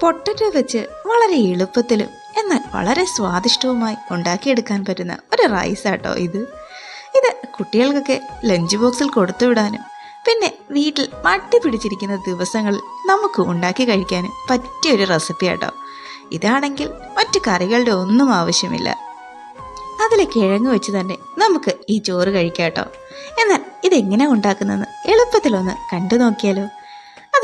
Potato വെച്ച് വളരെ എളുപ്പത്തിലും എന്നാൽ വളരെ സ്വാദിഷ്ടവുമായി ഉണ്ടാക്കിയെടുക്കാൻ പറ്റുന്ന ഒരു റൈസാട്ടോ ഇത്. ഇത് കുട്ടികൾക്കൊക്കെ ലഞ്ച് ബോക്സിൽ കൊടുത്തുവിടാനും പിന്നെ വീട്ടിൽ മട്ടി പിടിച്ചിരിക്കുന്ന ദിവസങ്ങളിൽ നമുക്ക് ഉണ്ടാക്കി കഴിക്കാനും പറ്റിയ ഒരു റെസിപ്പി ആട്ടോ ഇതാണെങ്കിൽ മറ്റു കറികളുടെ ഒന്നും ആവശ്യമില്ല. അതിൽ കിഴങ്ങ് വെച്ച് തന്നെ നമുക്ക് ഈ ചോറ് കഴിക്കാം കഴിക്കാട്ടോ. എന്നാൽ ഇതെങ്ങനെ ഉണ്ടാക്കുന്നതെന്ന് എളുപ്പത്തിലൊന്ന് കണ്ടു നോക്കിയാലോ.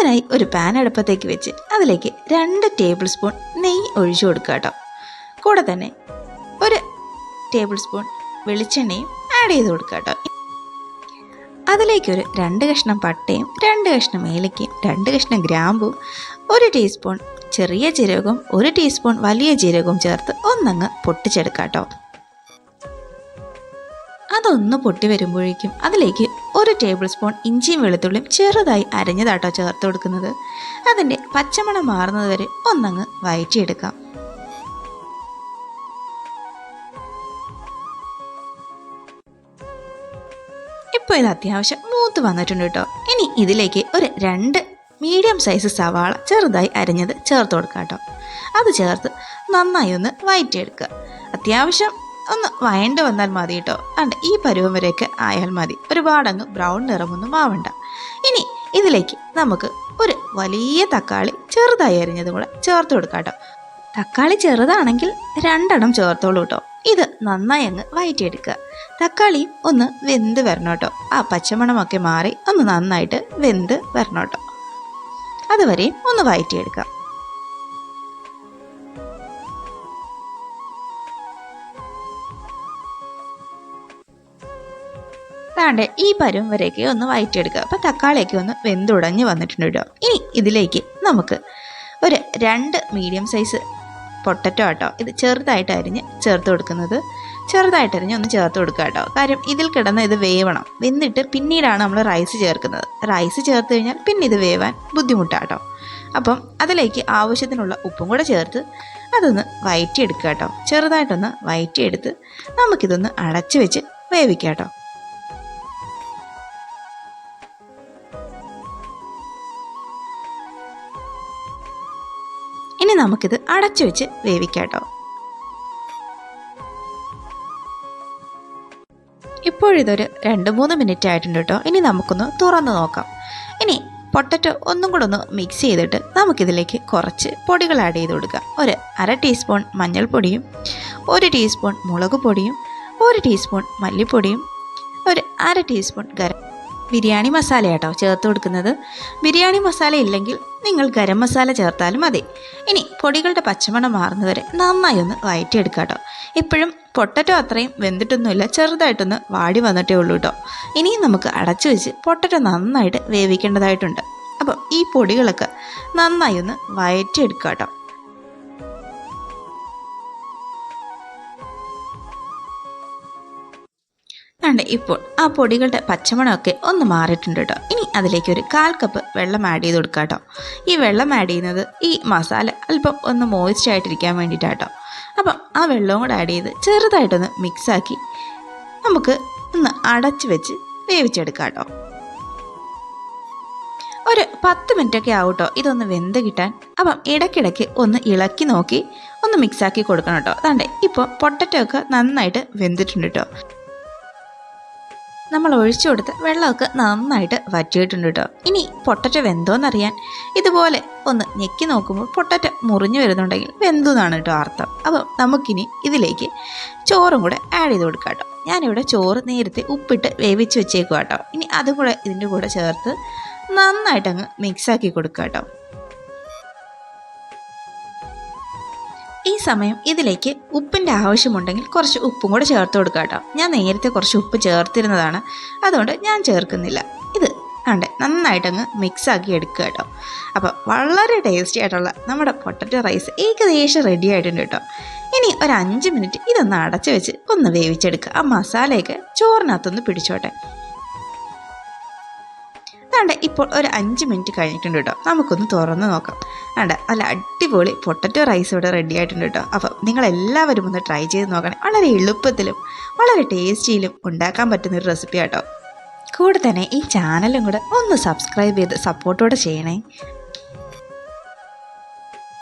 അതിനായി ഒരു പാൻ അടുപ്പത്തേക്ക് വെച്ച് അതിലേക്ക് രണ്ട് ടേബിൾ സ്പൂൺ നെയ്യ് ഒഴിച്ചു കൊടുക്കുക കേട്ടോ കൂടെ തന്നെ ഒരു ടേബിൾ സ്പൂൺ വെളിച്ചെണ്ണയും ആഡ് ചെയ്ത് കൊടുക്കുക കേട്ടോ അതിലേക്കൊരു രണ്ട് കഷ്ണം പട്ടയും രണ്ട് കഷ്ണം ഏലക്കയും രണ്ട് കഷ്ണം ഗ്രാമ്പും ഒരു ടീസ്പൂൺ ചെറിയ ജീരകവും ഒരു ടീസ്പൂൺ വലിയ ജീരകവും ചേർത്ത് ഒന്നങ്ങ് പൊട്ടിച്ചെടുക്കാം കേട്ടോ അതൊന്ന് പൊട്ടി വരുമ്പോഴേക്കും അതിലേക്ക് ഒരു ടേബിൾ സ്പൂൺ ഇഞ്ചിയും വെളുത്തുള്ളിയും ചെറുതായി അരഞ്ഞതാട്ടോ ചേർത്ത് കൊടുക്കുന്നത്. അതിന്റെ പച്ചമണം മാറുന്നത് വരെ ഒന്നങ്ങ് വയറ്റിയെടുക്കാം. ഇപ്പോൾ ഇത് അത്യാവശ്യം മൂത്ത് വന്നിട്ടുണ്ട് കേട്ടോ. ഇനി ഇതിലേക്ക് ഒരു രണ്ട് മീഡിയം സൈസ് സവാള ചെറുതായി അരിഞ്ഞത് ചേർത്ത് കൊടുക്കാം കേട്ടോ. അത് ചേർത്ത് നന്നായി ഒന്ന് വയറ്റിയെടുക്കുക. അത്യാവശ്യം ഒന്ന് വയണ്ട വന്നാൽ മതി കേട്ടോ അണ്ട് ഈ പരുവം വരെയൊക്കെ ആയാൽ മതി. ഒരുപാടങ്ങ് ബ്രൗൺ നിറമൊന്നും ആവണ്ട. ഇനി ഇതിലേക്ക് നമുക്ക് ഒരു വലിയ തക്കാളി ചെറുതായി അരിഞ്ഞതും കൂടെ ചേർത്ത് കൊടുക്കാം കേട്ടോ തക്കാളി ചെറുതാണെങ്കിൽ രണ്ടെണ്ണം ചേർത്തോളൂ കേട്ടോ ഇത് നന്നായി അങ്ങ് വയറ്റിയെടുക്കുക. തക്കാളിയും ഒന്ന് വെന്ത് വരണം കേട്ടോ ആ പച്ചമണമൊക്കെ മാറി ഒന്ന് നന്നായിട്ട് വെന്ത് വരണം കേട്ടോ അതുവരെയും ഒന്ന് വയറ്റിയെടുക്കാം. താണ്ടെ ഈ പരുവം വരെയൊക്കെ ഒന്ന് വയറ്റിയെടുക്കുക. അപ്പോൾ തക്കാളിയൊക്കെ ഒന്ന് വെന്തുടഞ്ഞ് വന്നിട്ടുണ്ട് കേട്ടോ. ഇനി ഇതിലേക്ക് നമുക്ക് ഒരു രണ്ട് മീഡിയം സൈസ് പൊട്ടറ്റോ കേട്ടോ ഇത് ചെറുതായിട്ട് അരിഞ്ഞ് ചേർത്ത് കൊടുക്കുന്നത്. ചെറുതായിട്ട് അരിഞ്ഞ് ഒന്ന് ചേർത്ത് കൊടുക്കുക കേട്ടോ. കാര്യം ഇതിൽ കിടന്ന് ഇത് വേവണം. വെന്നിട്ട് പിന്നീടാണ് നമ്മൾ റൈസ് ചേർക്കുന്നത്. റൈസ് ചേർത്ത് കഴിഞ്ഞാൽ പിന്നെ ഇത് വേവാൻ ബുദ്ധിമുട്ടാട്ടോ അപ്പം അതിലേക്ക് ആവശ്യത്തിനുള്ള ഉപ്പും കൂടെ ചേർത്ത് അതൊന്ന് വയറ്റിയെടുക്കുക കേട്ടോ. ചെറുതായിട്ടൊന്ന് വയറ്റിയെടുത്ത് നമുക്കിതൊന്ന് അടച്ചു വെച്ച് വേവിക്കാം കേട്ടോ. ഇനി നമുക്കിത് അടച്ചു വെച്ച് വേവിക്കാട്ടോ. ഇപ്പോഴിതൊരു രണ്ട് മൂന്ന് മിനിറ്റ് ആയിട്ടുണ്ട് കേട്ടോ. ഇനി നമുക്കൊന്ന് തുറന്ന് നോക്കാം. ഇനി പൊട്ടറ്റോ ഒന്നും കൂടെ ഒന്ന് മിക്സ് ചെയ്തിട്ട് നമുക്കിതിലേക്ക് കുറച്ച് പൊടികൾ ആഡ് ചെയ്ത് കൊടുക്കാം ഒരു അര ടീസ്പൂൺ മഞ്ഞൾപ്പൊടിയും ഒരു ടീസ്പൂൺ മുളക് പൊടിയും ഒരു ടീസ്പൂൺ മല്ലിപ്പൊടിയും ഒരു അര ടീസ്പൂൺ ഗരം ബിരിയാണി മസാല കേട്ടോ ചേർത്ത് കൊടുക്കുന്നത്. ബിരിയാണി മസാല ഇല്ലെങ്കിൽ നിങ്ങൾ ഗരം മസാല ചേർത്താലും മതി. ഇനി പൊടികളുടെ പച്ചമണം മാറുന്നവരെ നന്നായി ഒന്ന് വയറ്റിയെടുക്കുക കേട്ടോ ഇപ്പോഴും പൊട്ടറ്റോ അത്രയും വെന്തിട്ടൊന്നുമില്ല ചെറുതായിട്ടൊന്ന് വാടി വന്നിട്ടേ ഉള്ളൂ കേട്ടോ ഇനിയും നമുക്ക് അടച്ചു വെച്ച് പൊട്ടറ്റോ നന്നായിട്ട് വേവിക്കേണ്ടതായിട്ടുണ്ട്. അപ്പോൾ ഈ പൊടികളൊക്കെ നന്നായി ഒന്ന് വയറ്റിയെടുക്കുക കേട്ടോ ഉണ്ട് ഇപ്പോൾ ആ പൊടികളുടെ പച്ചമണമൊക്കെ ഒന്ന് മാറിയിട്ടുണ്ട് കേട്ടോ. ഇനി അതിലേക്ക് ഒരു കാൽ കപ്പ് വെള്ളം ആഡ് ചെയ്ത് കൊടുക്കുക കേട്ടോ. ഈ വെള്ളം ആഡ് ചെയ്യുന്നത് ഈ മസാല അല്പം ഒന്ന് മോയിസ്റ്റ് ആയിട്ടിരിക്കാൻ വേണ്ടിയിട്ടാട്ടോ അപ്പം ആ വെള്ളവും കൂടെ ആഡ് ചെയ്ത് ചെറുതായിട്ടൊന്ന് മിക്സാക്കി നമുക്ക് ഒന്ന് അടച്ച് വെച്ച് വേവിച്ചെടുക്കാം കേട്ടോ. ഒരു പത്ത് മിനിറ്റൊക്കെ ആവും കേട്ടോ ഇതൊന്ന് വെന്ത് കിട്ടാൻ. അപ്പം ഇടയ്ക്കിടയ്ക്ക് ഒന്ന് ഇളക്കി നോക്കി ഒന്ന് മിക്സാക്കി കൊടുക്കണം കേട്ടോ. അതാണ്ട് ഇപ്പോൾ പൊട്ടറ്റോ ഒക്കെ നന്നായിട്ട് വെന്തിട്ടുണ്ട് കേട്ടോ. നമ്മൾ ഒഴിച്ചു കൊടുത്ത് വെള്ളമൊക്കെ നന്നായിട്ട് വറ്റിയിട്ടുണ്ട് കേട്ടോ. ഇനി പൊട്ടറ്റ വെന്തോന്നറിയാൻ ഇതുപോലെ ഒന്ന് ഞെക്കി നോക്കുമ്പോൾ പൊട്ടറ്റ മുറിഞ്ഞു വരുന്നുണ്ടെങ്കിൽ വെന്തു എന്നാണ് കേട്ടോ അർത്ഥം. അപ്പം നമുക്കിനി ഇതിലേക്ക് ചോറും കൂടെ ആഡ് ചെയ്ത് കൊടുക്കാം കേട്ടോ. ഞാനിവിടെ ചോറ് നേരത്തെ ഉപ്പിട്ട് വേവിച്ച് വെച്ചേക്കുക കേട്ടോ. ഇനി അതും കൂടെ ഇതിന്റെ കൂടെ ചേർത്ത് നന്നായിട്ടങ്ങ് മിക്സാക്കി കൊടുക്കുക കേട്ടോ. ഈ സമയം ഇതിലേക്ക് ഉപ്പിന്റെ ആവശ്യമുണ്ടെങ്കിൽ കുറച്ച് ഉപ്പും കൂടെ ചേർത്ത് കൊടുക്കുക കേട്ടോ. ഞാൻ നേരത്തെ കുറച്ച് ഉപ്പ് ചേർത്തിരുന്നതാണ്. അതുകൊണ്ട് ഞാൻ ചേർക്കുന്നില്ല. ഇത് ഉണ്ട് നന്നായിട്ടങ്ങ് മിക്സാക്കി എടുക്കുക കേട്ടോ. അപ്പോൾ വളരെ ടേസ്റ്റി ആയിട്ടുള്ള നമ്മുടെ പൊട്ടറ്റോ റൈസ് ഏകദേശം റെഡി ആയിട്ടുണ്ട് കേട്ടോ. ഇനി ഒരു അഞ്ച് മിനിറ്റ് ഇതൊന്ന് അടച്ചു വെച്ച് ഒന്ന് വേവിച്ചെടുക്കുക. ആ മസാലയൊക്കെ ചോറിനകത്തൊന്ന് പിടിച്ചോട്ടെ. അതാണ്ട് ഇപ്പോൾ ഒരു അഞ്ച് മിനിറ്റ് കഴിഞ്ഞിട്ടുണ്ട് കേട്ടോ. നമുക്കൊന്ന് തുറന്ന് നോക്കാം. അണ്ട നല്ല അടിപൊളി പൊട്ടറ്റോ റൈസ് ഇവിടെ റെഡി ആയിട്ടുണ്ട് കേട്ടോ. അപ്പം നിങ്ങളെല്ലാവരും ഒന്ന് ട്രൈ ചെയ്ത് നോക്കണേ. വളരെ എളുപ്പത്തിലും വളരെ ടേസ്റ്റിയിലും ഉണ്ടാക്കാൻ പറ്റുന്ന ഒരു റെസിപ്പി കേട്ടോ. കൂടെ തന്നെ ഈ ചാനലും കൂടെ ഒന്ന് സബ്സ്ക്രൈബ് ചെയ്ത് സപ്പോർട്ടോടെ ചെയ്യണേ.